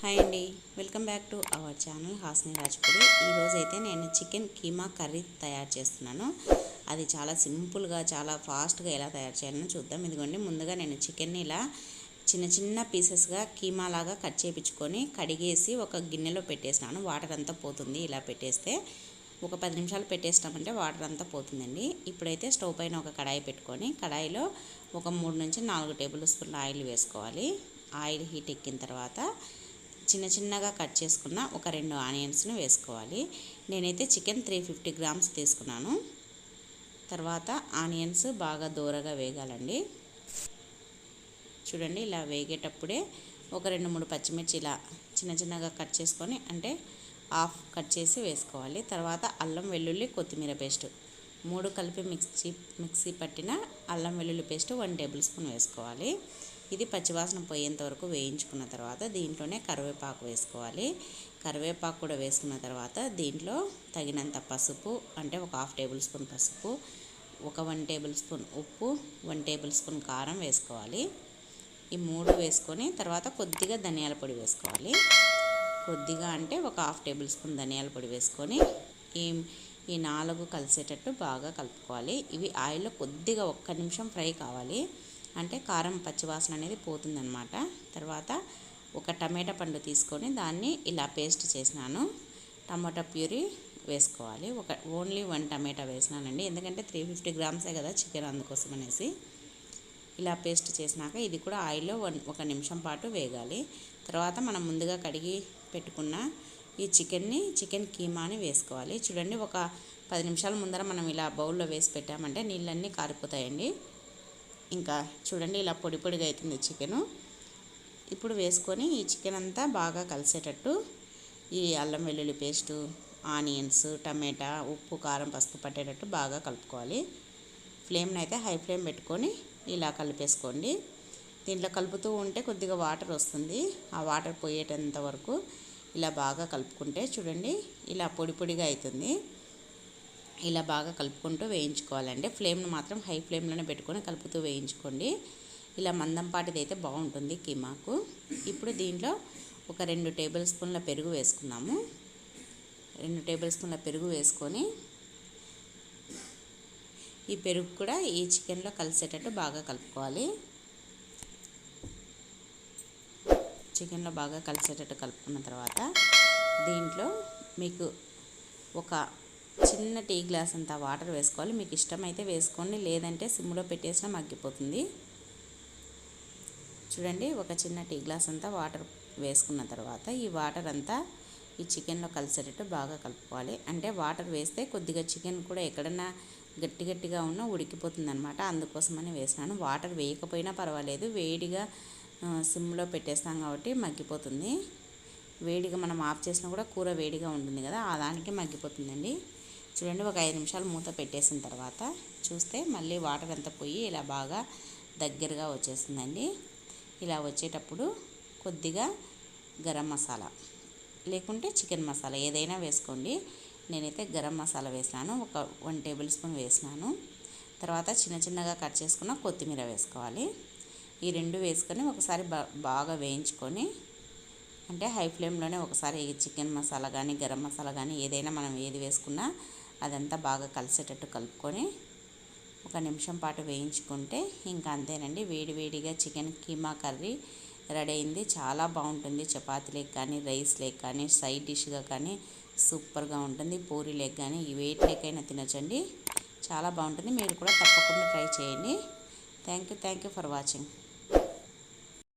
Hi అండి. Welcome back to our channel Hasni Rajpudi ఈరోజు అయితే నేను చికెన్ కీమా కర్రీ తయారు చేస్తున్నాను. అది చాలా సింపుల్గా చాలా ఫాస్ట్గా ఎలా తయారు చేయాలని చూద్దాం. ఇదిగోండి ముందుగా నేను చికెన్ని ఇలా చిన్న చిన్న పీసెస్గా కీమా లాగా కట్ చేయించుకొని కడిగేసి ఒక గిన్నెలో పెట్టేసినాను. వాటర్ అంతా పోతుంది ఇలా పెట్టేస్తే. ఒక పది నిమిషాలు పెట్టేస్తామంటే వాటర్ అంతా పోతుందండి. ఇప్పుడైతే స్టవ్ పైన ఒక కడాయి పెట్టుకొని కడాయిలో ఒక మూడు నుంచి నాలుగు టేబుల్ స్పూన్ల ఆయిల్ వేసుకోవాలి. ఆయిల్ హీట్ ఎక్కిన తర్వాత చిన్న చిన్నగా కట్ చేసుకున్న ఒక రెండు ఆనియన్స్ని వేసుకోవాలి. నేనైతే చికెన్ త్రీ ఫిఫ్టీ గ్రామ్స్ తీసుకున్నాను. తర్వాత ఆనియన్స్ బాగా దూరగా వేగాలండి. చూడండి ఇలా వేగేటప్పుడే ఒక రెండు మూడు పచ్చిమిర్చి ఇలా చిన్న చిన్నగా కట్ చేసుకొని అంటే హాఫ్ కట్ చేసి వేసుకోవాలి. తర్వాత అల్లం వెల్లుల్లి కొత్తిమీర పేస్ట్. మూడు కలిపి మిక్సీ మిక్సీ పట్టిన అల్లం వెల్లుల్లి పేస్ట్ వన్ టేబుల్ స్పూన్ వేసుకోవాలి. ఇది పచ్చివాసన పోయేంత వరకు వేయించుకున్న తర్వాత దీంట్లోనే కరివేపాకు వేసుకోవాలి. కరివేపాకు కూడా వేసుకున్న తర్వాత దీంట్లో తగినంత పసుపు అంటే ఒక హాఫ్ టేబుల్ స్పూన్ పసుపు ఒక వన్ టేబుల్ స్పూన్ ఉప్పు వన్ టేబుల్ స్పూన్ కారం వేసుకోవాలి. ఈ మూడు వేసుకొని తర్వాత కొద్దిగా ధనియాల పొడి వేసుకోవాలి. కొద్దిగా అంటే ఒక హాఫ్ టేబుల్ స్పూన్ ధనియాల పొడి వేసుకొని ఈ ఈ నాలుగు కలిసేటట్టు బాగా కలుపుకోవాలి. ఇవి ఆయిల్లో కొద్దిగా ఒక్క నిమిషం ఫ్రై కావాలి. అంటే కారం పచ్చివాసన అనేది పోతుందనమాట తర్వాత ఒక టమాటా పండు తీసుకొని దాన్ని ఇలా పేస్ట్ చేసినాను. టమాటా ప్యూరీ వేసుకోవాలి. ఒక ఓన్లీ వన్ టమాటా వేసినానండి. ఎందుకంటే త్రీ ఫిఫ్టీ గ్రామ్సే కదా చికెన్ అందుకోసం అనేసి. ఇలా పేస్ట్ చేసినాక ఇది కూడా ఆయిల్లో వన్ ఒక నిమిషం పాటు వేగాలి. తర్వాత మనం ముందుగా కడిగి పెట్టుకున్న ఈ చికెన్ని చికెన్ కీమాని వేసుకోవాలి. చూడండి ఒక పది నిమిషాల ముందర మనం ఇలా బౌల్లో వేసి పెట్టామంటే నీళ్ళన్నీ కారిపోతాయండి. ఇంకా చూడండి ఇలా పొడి పొడిగా అవుతుంది చికెను. ఇప్పుడు వేసుకొని ఈ చికెన్ అంతా బాగా కలిసేటట్టు ఈ అల్లం వెల్లుల్లి పేస్టు ఆనియన్స్ టమాటా ఉప్పు కారం పసుపు పట్టేటట్టు బాగా కలుపుకోవాలి. ఫ్లేమ్ని అయితే హై ఫ్లేమ్ పెట్టుకొని ఇలా కలిపేసుకోండి. దీంట్లో కలుపుతూ ఉంటే కొద్దిగా వాటర్ వస్తుంది. ఆ వాటర్ పోయేటంత వరకు ఇలా బాగా కలుపుకుంటే చూడండి ఇలా పొడి పొడిగా అవుతుంది. ఇలా బాగా కలుపుకుంటూ వేయించుకోవాలండి. ఫ్లేమ్ను మాత్రం హై ఫ్లేమ్లోనే పెట్టుకొని కలుపుతూ వేయించుకోండి. ఇలా మందంపాటిది అయితే బాగుంటుంది కీమాకు. ఇప్పుడు దీంట్లో ఒక రెండు టేబుల్ స్పూన్ల పెరుగు వేసుకున్నాము. రెండు టేబుల్ స్పూన్ల పెరుగు వేసుకొని ఈ పెరుగు కూడా ఈ చికెన్లో కలిసేటట్టు బాగా కలుపుకోవాలి. చికెన్లో బాగా కలిసేటట్టు కలుపుకున్న తర్వాత దీంట్లో మీకు ఒక చిన్న టీ గ్లాస్ అంత వాటర్ వేసుకోవాలి. మీకు ఇష్టమైతే వేసుకోండి. లేదంటే సిమ్లో పెట్టేసినా మగ్గిపోతుంది. చూడండి ఒక చిన్న టీ గ్లాస్ అంతా వాటర్ వేసుకున్న తర్వాత ఈ వాటర్ అంతా ఈ చికెన్లో కలిసేటట్టు బాగా కలుపుకోవాలి. అంటే వాటర్ వేస్తే కొద్దిగా చికెన్ కూడా ఎక్కడన్నా గట్టి గట్టిగా ఉన్నా ఉడికిపోతుంది అనమాట అందుకోసమని వేసినాను. వాటర్ వేయకపోయినా పర్వాలేదు. వేడిగా సిమ్లో పెట్టేస్తాం కాబట్టి మగ్గిపోతుంది. వేడిగా మనం ఆఫ్ చేసినా కూడా కూర వేడిగా ఉంటుంది కదా ఆ దానికి మగ్గిపోతుందండి. చూడండి ఒక ఐదు నిమిషాలు మూత పెట్టేసిన తర్వాత చూస్తే మళ్ళీ వాటర్ అంతా పోయి ఇలా బాగా దగ్గరగా వచ్చేసిందండి. ఇలా వచ్చేటప్పుడు కొద్దిగా గరం మసాలా లేకుంటే చికెన్ మసాలా ఏదైనా వేసుకోండి. నేనైతే గరం మసాలా వేసినాను ఒక వన్ టేబుల్ స్పూన్ వేసినాను. తర్వాత చిన్న చిన్నగా కట్ చేసుకున్న కొత్తిమీర వేసుకోవాలి. ఈ రెండు వేసుకొని ఒకసారి బాగా వేయించుకొని అంటే హై ఫ్లేమ్లోనే ఒకసారి చికెన్ మసాలా కానీ గరం మసాలా కానీ ఏదైనా మనం ఏది వేసుకున్నా అదంతా బాగా కలిసేటట్టు కలుపుకొని ఒక నిమిషం పాటు వేయించుకుంటే ఇంకా అంతేనండి. వేడివేడిగా చికెన్ కీమా కర్రీ రెడీ అయింది. చాలా బాగుంటుంది. చపాతీ లేక్ కానీ రైస్ లేక్ కానీ సైడ్ డిష్గా కానీ సూపర్గా ఉంటుంది. పూరి లేక్ కానీ ఈ వెయిట్ లేకైనా తినొచ్చండి. చాలా బాగుంటుంది. మీరు కూడా తప్పకుండా ట్రై చేయండి. Thank you thank you for watching.